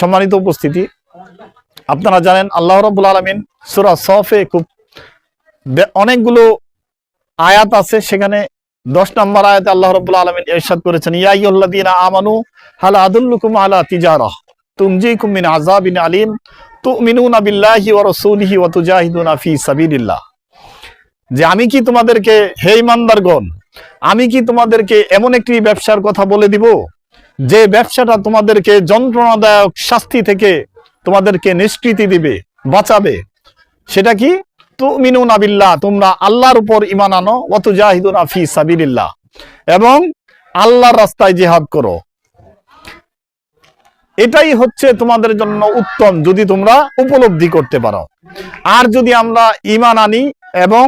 সম্মানিত উপস্থিতি। আপনারা জানেন আল্লাহ রব্বুল আলমিন সুরা সফে খুব অনেকগুলো আয়াত আছে। সেখানে দশ নম্বর আয়াতে আল্লাহ রব্বুল আলমিন এরশাদ করেছেন ইয়াইউল্লাদিনা আমানু, হালা আদুল্লুকুম আলা তিজারা তুমজিকুম মিন আযাবিন আলিম, তুমিনুনা বিল্লাহি ওয়া যে আমি কি তোমাদেরকে, হে ইমানদারগণ আমি কি তোমাদেরকে এমন একটি ব্যবসার কথা বলে দিব? যে ব্যবসাটা তোমাদেরকে যন্ত্রণাদায়ক শাস্তি থেকে তোমাদেরকে নিষ্কৃতি দিবে, বাঁচাবে, সেটা কি? তুমিনুনা বিল্লাহ, তোমরা আল্লাহর উপর ইমান আনো ওয়া তুজাহিদুনা ফি সাবিলিল্লাহ। এবং আল্লাহর রাস্তায় জিহাদ করো। এটাই হচ্ছে তোমাদের জন্য উত্তম, যদি তোমরা উপলব্ধি করতে পারো। আর যদি আমরা ইমান আনি এবং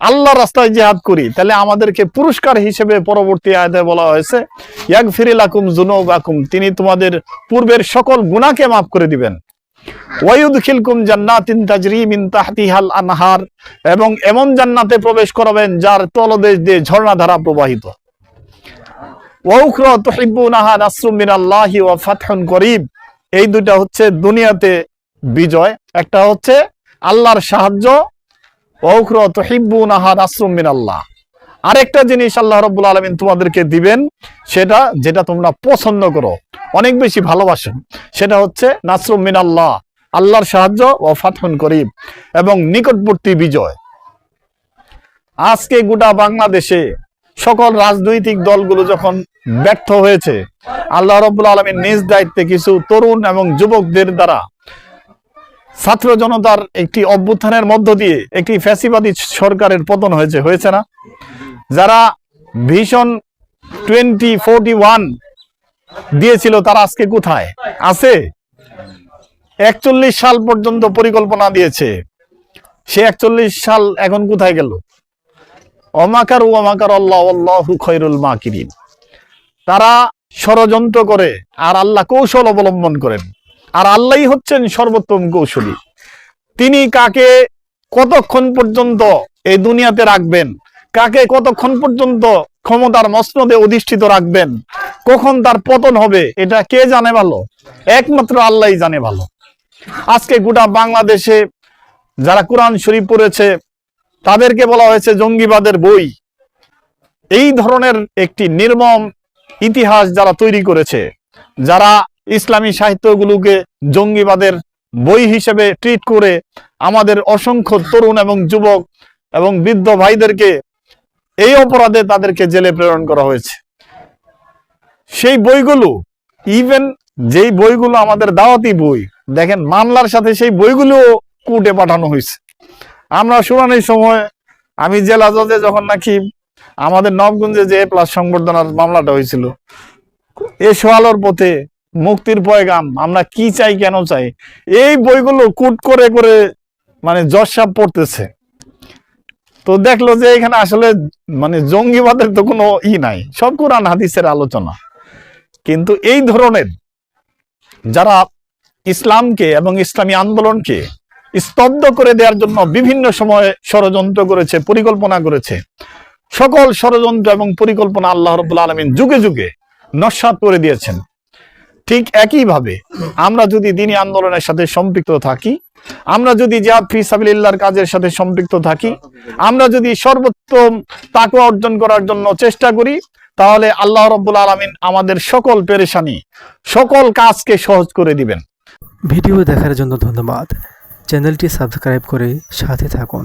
আল্লাহ রাস্তায় জিহাদ করি, তাহলে আমাদেরকে পুরস্কার হিসেবে পরবর্তী আয়াতে বলা হয়েছে ইয়াক ফিরিলাকুম জুনুবাকুম তিনি তোমাদের পূর্বের সকল গুণাকে মাফ করে দিবেন। ওয়ায়ুদখিলকুম জান্নাতিন তাজরি মিন তাহতিহাল এবং এমন জান্নাতে প্রবেশ করাবেন যার তলদেশ দিয়ে ঝর্ণাধারা প্রবাহিত। ওয়াউখরা তুহিব্বুনাহা নাসরুম মিনাল্লাহি ওয়া ফাতহুন এই দুইটা হচ্ছে দুনিয়াতে বিজয়, একটা হচ্ছে আল্লাহর সাহায্য আরেকটা জিনিস আল্লাহ রাব্বুল আলামিন তোমাদেরকে দিবেন, সেটা যেটা তোমরা পছন্দ করো, অনেক বেশি ভালোবাসো, সেটা হচ্ছে নাসরুম মিনাল্লাহ, আল্লাহর সাহায্য ও ফাতহুন করিব এবং নিকটবর্তী বিজয়। আজকে গোটা বাংলাদেশে সকল রাজনৈতিক দলগুলো যখন ব্যর্থ হয়েছে, আল্লাহ রব্বুল আলমীর নিজ দায়িত্বে কিছু তরুণ এবং যুবকদের দ্বারা ছাত্র জনতার একটি অভ্যুত্থানের মধ্য দিয়ে একটি ফ্যাসিবাদী সরকারের পতন হয়েছে হয়েছে না? যারা ভীষণ টোয়েন্টি ফোরটি ওয়ান দিয়েছিল, তারা আজকে কোথায়? আছে। একচল্লিশ সাল পর্যন্ত পরিকল্পনা দিয়েছে। সে একচল্লিশ সাল এখন কোথায় গেল? অমাকার ও অমাকার আল্লাহ, আল্লাহু খৈরুল মাকিরিন। তারা ষড়যন্ত্র করে আর আল্লাহ কৌশল অবলম্বন করেন। আর আল্লাহই হচ্ছেন সর্বোত্তম কৌশলী। তিনি কাকে কতক্ষণ পর্যন্ত এই দুনিয়াতে রাখবেন? কাকে কতক্ষণ পর্যন্ত ক্ষমতার মসনদে অধিষ্ঠিত রাখবেন? কখন তার পতন হবে? এটা কে জানে ভালো? একমাত্র আল্লাহই জানে ভালো। আজকে গোটা বাংলাদেশে যারা কোরআন শরীফ পড়েছে, তাদেরকে বলা হয়েছে জঙ্গিবাদের বই। এই ধরনের একটি নির্মম ইতিহাস যারা তৈরি করেছে, যারা ইসলামী সাহিত্যগুলোকে জঙ্গিবাদের বই হিসেবে ট্রিট করে আমাদের অসংখ্য তরুণ এবং যুবক এবং বৃদ্ধ ভাইদেরকে এই অপরাধে তাদেরকে জেলে প্রেরণ করা হয়েছে। সেই বইগুলো ইভেন যেই বইগুলো আমাদের দাওয়াতি বই, দেখেন মামলার সাথে সেই বইগুলো কোর্টে পাঠানো হয়েছে। আমরা শুনানির সময়, আমি জেলা জজে যখন নাকি আমাদের নবগঞ্জে যে প্লাস সংবর্ধনার মামলাটা হয়েছিল, এ সোয়ালোর পথে মুক্তির পয়গাম, আমরা কি চাই, কেন চাই? এই বইগুলো কুট করে করে মানে জজ পড়তেছে। তো দেখল যে এখানে আসলে মানে জঙ্গিবাদের তো কোনো ই নাই, সব কোরআন হাদিসের আলোচনা। কিন্তু এই ধরনের যারা ইসলামকে এবং ইসলামী আন্দোলনকে স্তব্ধ করে দেওয়ার জন্য বিভিন্ন সময়ে ষড়যন্ত্র করেছে, পরিকল্পনা করেছে, সকল ষড়যন্ত্র এবং পরিকল্পনা আল্লাহ রবুল্লা আলমিন যুগে যুগে নস্বাত করে দিয়েছেন। ঠিক একইভাবে আমরা যদি দিনী আন্দোলনের সাথে সম্পৃক্ত থাকি, আমরা যদি জিহাদ ফি সাবিলিল্লাহর কাজের সাথে সম্পৃক্ত থাকি, আমরা যদি সর্বোত্তম তাকুয়া অর্জন করার জন্য চেষ্টা করি, তাহলে আল্লাহ রব্বুল আলমিন আমাদের সকল পেরেশানি, সকল কাজকে সহজ করে দিবেন। ভিডিও দেখার জন্য ধন্যবাদ। চ্যানেলটি সাবস্ক্রাইব করে সাথে থাকুন।